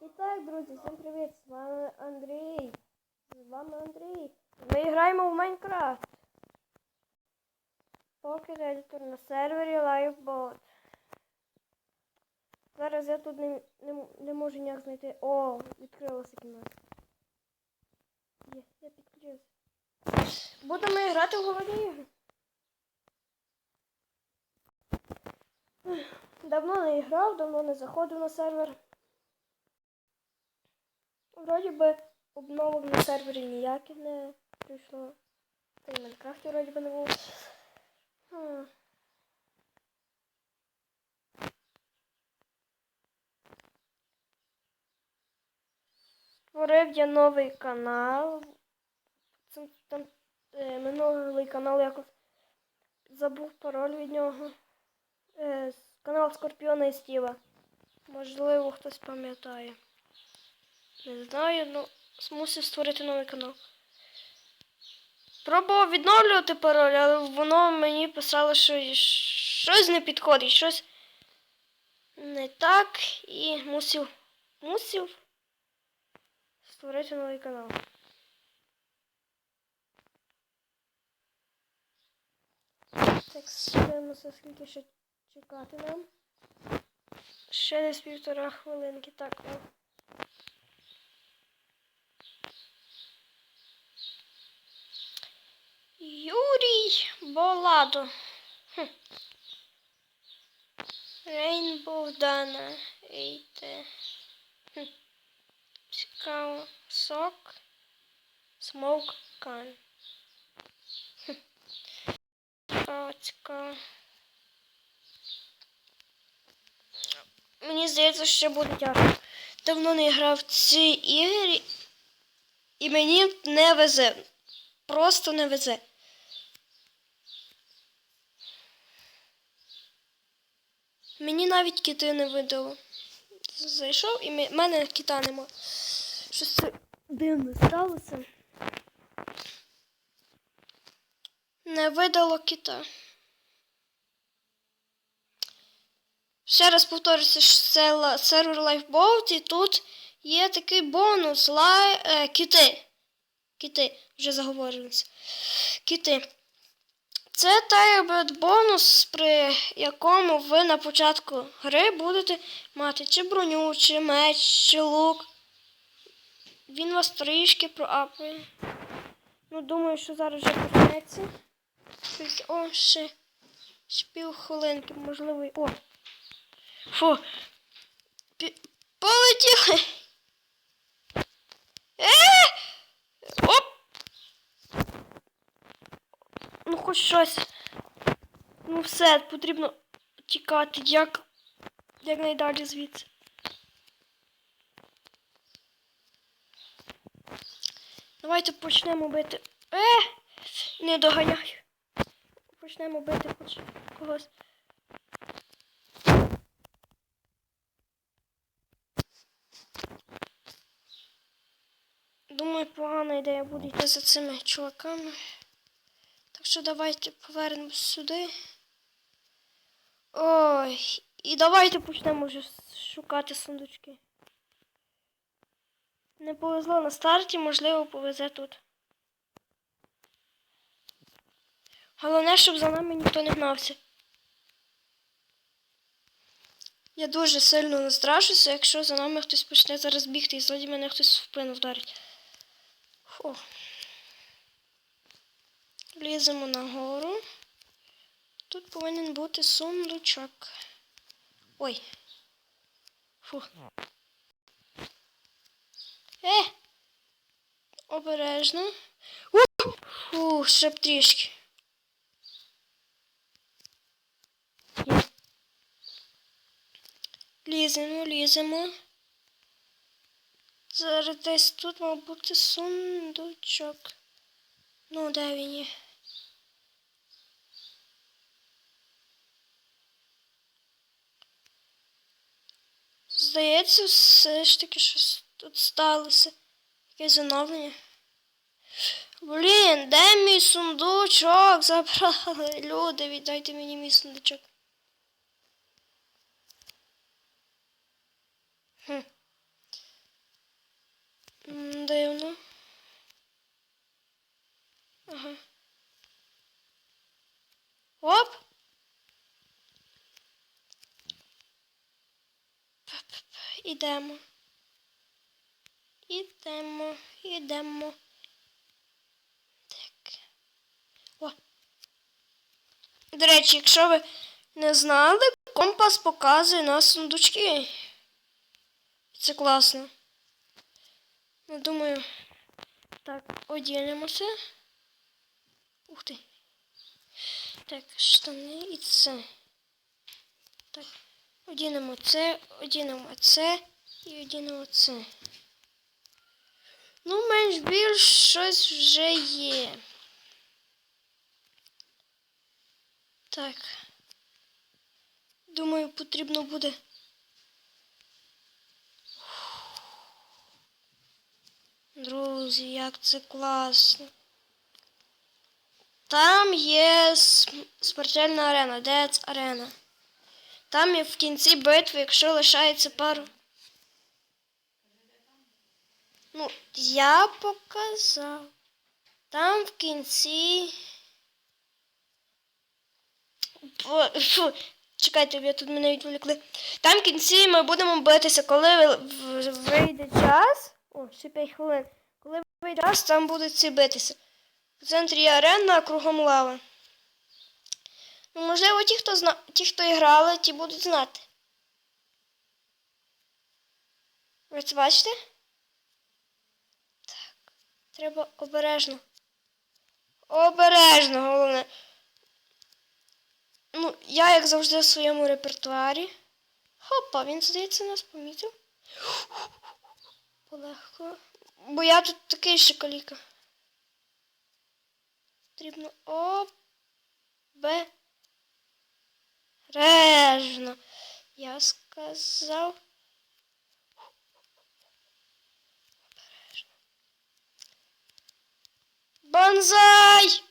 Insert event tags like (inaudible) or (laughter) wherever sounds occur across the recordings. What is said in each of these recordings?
І так, друзі, всім привіт! З вами Андрій. З вами Андрій. Ми граємо в Майнкрафт. Поки редитор на сервері Livebot. Зараз я тут не, не, не можу ніяк знайти. О, відкрилася кімната. Є, я підключився. Будемо грати в головні ігри. Давно не грав, давно не заходив на сервер. Вроді би обновок на сервері ніяких не прийшло. Та й Майнкрафті вроді би не було. Створив я новий канал. Це там е, минулий канал якось забув пароль від нього. Е, канал Скорпіона і Стіва. Можливо, хтось пам'ятає. Не знаю, ну мусив створити новий канал. Пробував відновлювати пароль, але воно мені писало, що щось не підходить, щось не так і мусив, мусив створити новий канал. Так, дивимося, скільки ще чекати нам. Ще десь півтора хвилинки. Так, о. Юрій Боладо. Хм. Рейн Богдана. Ейте. Хм. Цікаво. Сок. Смоук кан. Цікаво, цікаво. Мені здається, що буде тяжко. Давно не грав в ці ігри. І мені не везе. Просто не везе. Мені навіть кити не видало. Зайшов і в мене кита нема. Щось дивно сталося. Не видало кита. Ще раз повторюся, що це сервер Lifeboat, і тут є такий бонус лай... е, кити. Кити, вже заговорилися. Кити. Це той бонус, при якому ви на початку гри будете мати чи броню, чи меч, чи лук. Він вас трішки проапує. Ну, думаю, що зараз вже почнеться. О, ще, ще пів хвилинки, можливо. О! Фу. Полетіли. Е! Оп! Ну хоч щось. Ну все, потрібно тікати. Як якнайдалі звідси. Давайте почнемо бити. Е! Не доганяй. Почнемо бити хоч когось. Думаю, погана ідея буде йти за цими чуваками. Що давайте повернемось сюди. Ой, і давайте почнемо вже шукати сундучки. Не повезло на старті, можливо, повезе тут. Головне, щоб за нами ніхто не гнався. Я дуже сильно настрашуся, якщо за нами хтось почне зараз бігти і ззаді мене хтось в спину вдарить. Фу. Ліземо нагору. Тут повинен бути сундучок. Ой. Фу. Е! Обережно. У! Фу, ще б трішки. Ліземо, ліземо. Зараз десь тут мав бути сундучок. Ну, де він є? Здається, все ж таки щось тут сталося. Якесь оновлення. Блін, де мій сундучок? Забрали. Люди, віддайте мені мій сундучок. Хм. Ідемо. Ідемо, ідемо. Так. О. До речі, якщо ви не знали, компас показує на сундучки. Це класно. Ну, думаю. Так, одінемося. Ух ти. Так, штани і це. Так, одінемо це, одінемо це і одінемо це. Ну, менш більш щось вже є. Так. Думаю, потрібно буде. Друзі, як це класно. Там є см- смертельна арена, Дец арена. Там є в кінці битви, якщо лишається пару. Ну, я показав. Там в кінці. Фу, чекайте, я тут мене відволікли. Там в кінці ми будемо битися, коли вийде час. О, ще 5 хвилин. Коли вийде час, там будуть ці битися. В центрі арена, кругом лава. Ну, можливо, ті, хто зна... ті, хто грали, ті будуть знати. Ви це бачите? Так. Треба обережно. Обережно, головне. Ну, я, як завжди, в своєму репертуарі. Хопа, він, здається, нас помітив. Полегко. Бо я тут такий шикаліка. Потрібно обережно. Я сказав. Обережно. Банзай!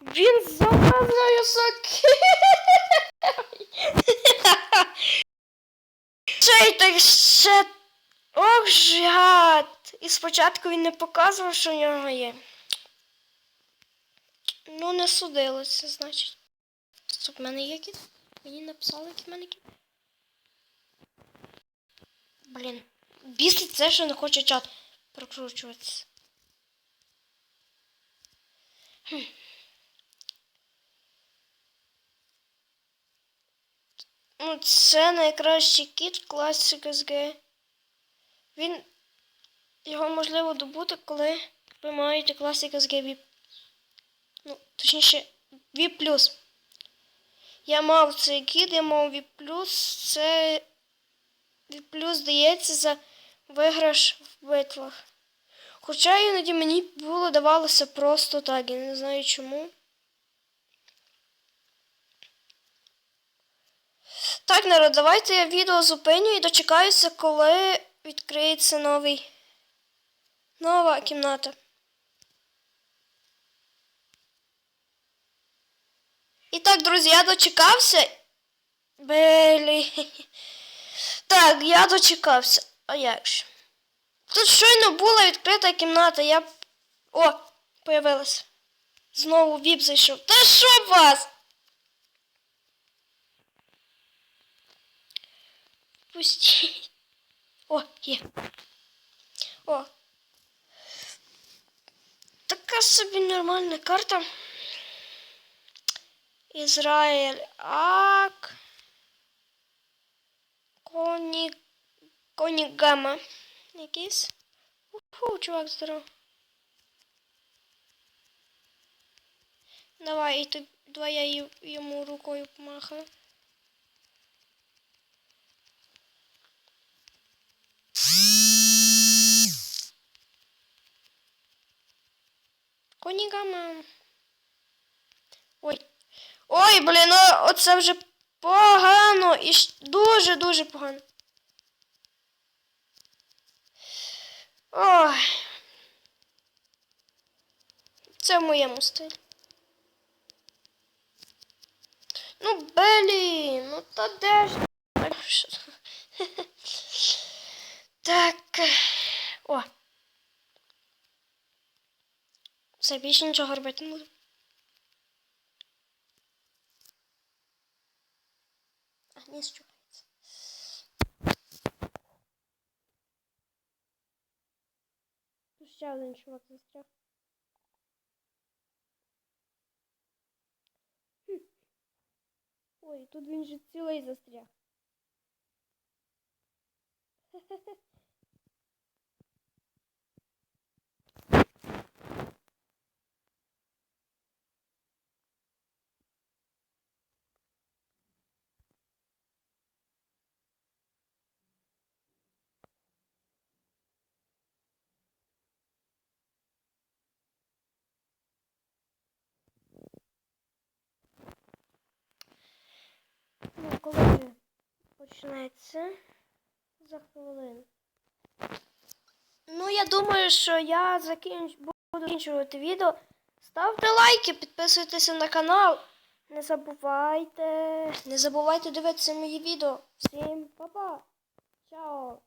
Він замазує соки. Цей так ще. Ох, жад. І спочатку він не показував, що в нього є. Ну, не судилося, значить. Стоп, в мене є кіт? Мені написали, який в мене кіт. Блін. Бісить це, що не хоче чат прокручуватися. Хм. Ну, це найкращий кіт в класі СГ. Він. Його можливо добути, коли ви маєте класик СГ VIP. Ну, точніше, VIP+. Я мав цей кіт, я мав VIP+. Це VIP+, здається, за виграш в битвах. Хоча іноді мені було давалося просто так, я не знаю чому. Так, народ, давайте я відео зупиню і дочекаюся, коли відкриється новий. Нова кімната. І так, друзі, я дочекався. Белі. (laughs) Так, я дочекався. А як ж? Тут щойно була відкрита кімната, я. О, появилась. Знову віп зайшов. Та що вас? Пустіть. (laughs) О, є. О. Така собі нормальна карта. Ізраїль Ак. Коні. Конігама. Якийсь. Уху, чувак, здоров. Давай, і ти, давай я й- йому рукою помахаю. Конігама. Ой. Ой, блін, оце вже погано. І дуже-дуже погано. Ой. Це в моєму стилі. Ну, блін, ну та де ж? (laughs) Так, О. Все, більше нічого робити не буду. не щупається. Тут ще один чувак застряг. Ой, тут він же цілий застряг. Хе-хе-хе. (laughs) почнеться за хвилину. Ну, я думаю, що я закінч... буду закінчувати відео. Ставте лайки, підписуйтеся на канал. Не забувайте. Не забувайте дивитися мої відео. Всім па-па. Чао.